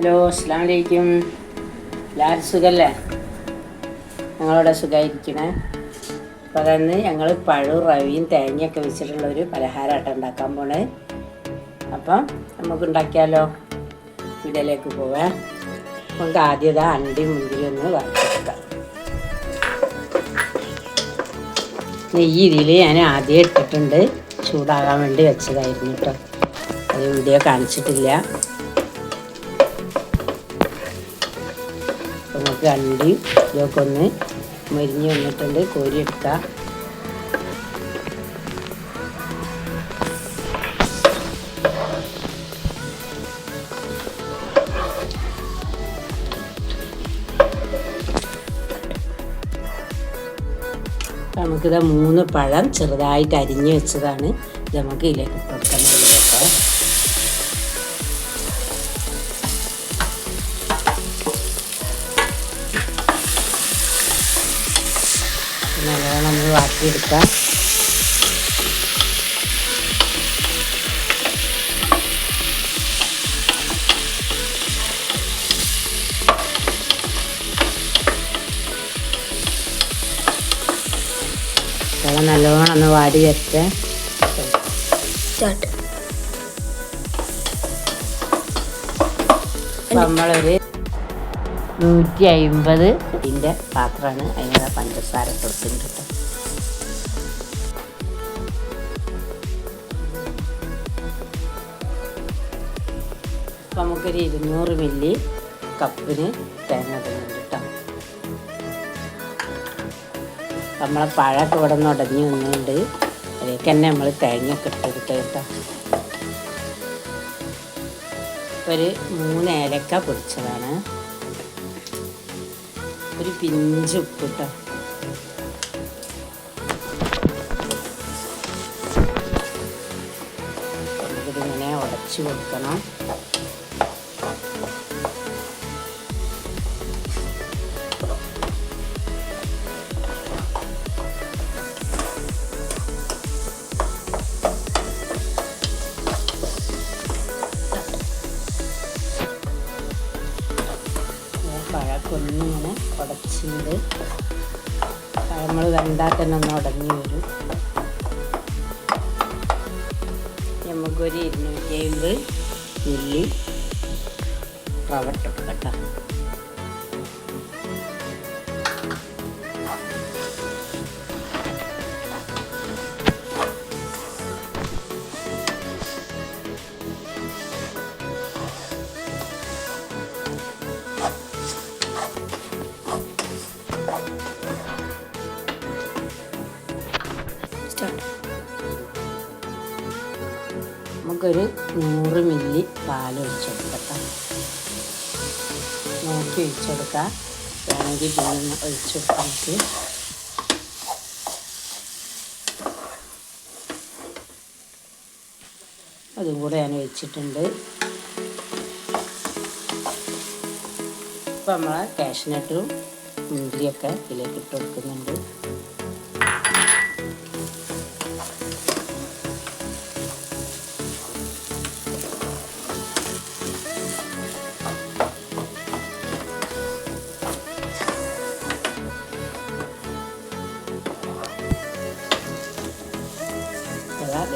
Hello അസ്സാം വലൈക്കും എല്ലാവരും സുഖല്ലേ? ഞങ്ങളവിടെ സുഖമായിരിക്കണേ അപ്പോൾ അതന്ന് ഞങ്ങൾ പഴവും റവിയും തേങ്ങയൊക്കെ വെച്ചിട്ടുള്ള ഒരു പലഹാരമായിട്ട് ഉണ്ടാക്കാൻ പോണേ. അപ്പം നമുക്ക് ഉണ്ടാക്കിയാലോ വീടിലേക്ക് പോവേ. നമുക്ക് ആദ്യത അണ്ടി മുന്തിരി ഒന്ന് വറുത്തെടുക്കാം. നെയ്യ് ഇതിൽ ഞാൻ ആദ്യം ഇട്ടിട്ടുണ്ട്. ചൂടാകാൻ വേണ്ടി വെച്ചതായിരുന്നു കേട്ടോ. അത് വീഡിയോ കാണിച്ചിട്ടില്ല. നമുക്ക് അണ്ടി ഇതൊക്കെ ഒന്ന് മുരിഞ്ഞ് വന്നിട്ടുണ്ട്. കോരിയെടുക്കാം നമുക്കിത് മൂന്ന് പഴം ചെറുതായിട്ട് അരിഞ്ഞു വെച്ചതാണ്. നമുക്ക് ഇതിലേക്ക് ഇട്ട് നല്ലോണം ഒന്ന് വാട്ടിയെടുക്കാം. നല്ലോണം ഒന്ന് വാടി വെച്ച് നമ്മളൊരു നൂറ്റി അമ്പത് ഇതിന്റെ പാത്രമാണ് അതിനുള്ള പഞ്ചസാര കൊടുത്തിട്ടുണ്ട് അപ്പം നമുക്കൊരു ഇരുന്നൂറ് മില്ലി കപ്പിന് തേങ്ങ കേട്ടോ. നമ്മളെ പഴമൊക്കെ ഇവിടെ നിന്ന് ഉടഞ്ഞു വന്നുകൊണ്ട് അതിലേക്ക് തന്നെ നമ്മൾ തേങ്ങ കിട്ടെടുത്ത് കേട്ടോ. ഒരു മൂന്ന് ഏലക്ക പൊടിച്ചതാണ്. ഒരു പിഞ്ച് ഉപ്പ് കേട്ടോ നമുക്കിതിങ്ങനെ ഉടച്ചു കൊടുക്കണം. ഉടച്ചിട്ട് നമ്മൾ വെന്താൽ തന്നെ ഒന്ന് ഉടഞ്ഞു വരും. നമുക്കൊരു ഇരുന്നൂറ്റി അമ്പത് മില്ലി റവ സ്റ്റാർട്ട് നമുക്കൊരു നൂറ് മില്ലി പാൽ ഒഴിച്ചു കൊടുക്കാം നോക്കി ഒഴിച്ചെടുക്കാം. വേണമെങ്കിൽ പിന്നെ ഒഴിച്ചെടുക്കാം അതുകൂടെ ഞാൻ ഒഴിച്ചിട്ടുണ്ട്. ഇപ്പം നമ്മളെ കാഷ്നട്ടും മുന്തിരിയൊക്കെ ഇതിലേക്ക് ഇട്ട് കൊടുക്കുന്നുണ്ട്.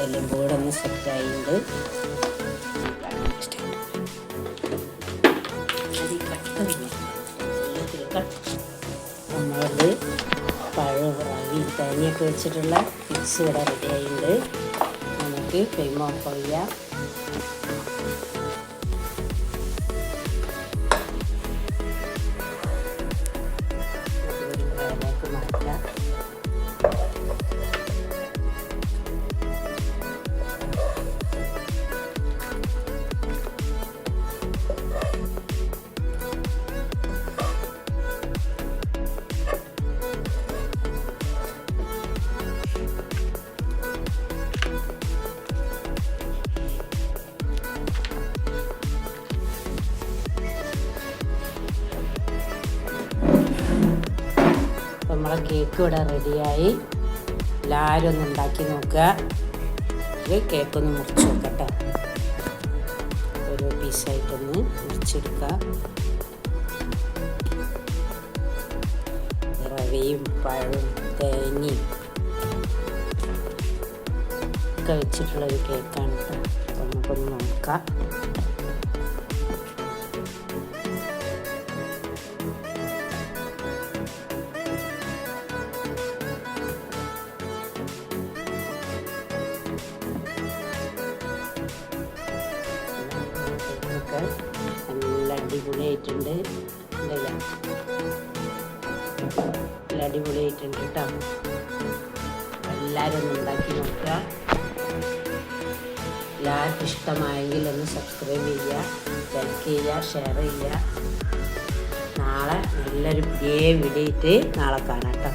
ഇതെല്ലാം കൂടെ ഒന്ന് സെറ്റായിട്ടുണ്ട് നമ്മളത് പഴം റവി തേങ്ങയൊക്കെ വെച്ചിട്ടുള്ള മിക്സ് ഇവിടെ റെഡി ആയിട്ടുണ്ട്. നമുക്ക് ഫ്ലെയിം ഓഫ് ചെയ്യാം. നമ്മളെ കേക്ക് ഇവിടെ റെഡിയായി എല്ലാവരും ഒന്ന് ഉണ്ടാക്കി നോക്കുക. ഇത് കേക്ക് ഒന്ന് മുറിച്ച് നോക്കട്ടെ. ഒരു പീസായിട്ടൊന്ന് മുറിച്ചെടുക്കുക. റവയും പഴവും തേങ്ങയും ഒക്കെ വെച്ചിട്ടുള്ളൊരു കേക്കാണ് കേട്ടോ. നമുക്കൊന്ന് നോക്കാം. കേക്കൊക്കെ നല്ല അടിപൊളിയായിട്ടുണ്ട്. ഉണ്ടല്ലേ നല്ല അടിപൊളിയായിട്ടുണ്ട് കേട്ടോ എല്ലാവരും ഉണ്ടാക്കി നോക്കുക. എല്ലാവർക്കും ഇഷ്ടമായെങ്കിൽ ഒന്ന് സബ്സ്ക്രൈബ് ചെയ്യുക ലൈക്ക് ചെയ്യുക ഷെയർ ചെയ്യുക. നാളെ നല്ലൊരു പുതിയ വീഡിയോ ഇട്ട് നാളെ കാണാം കേട്ടോ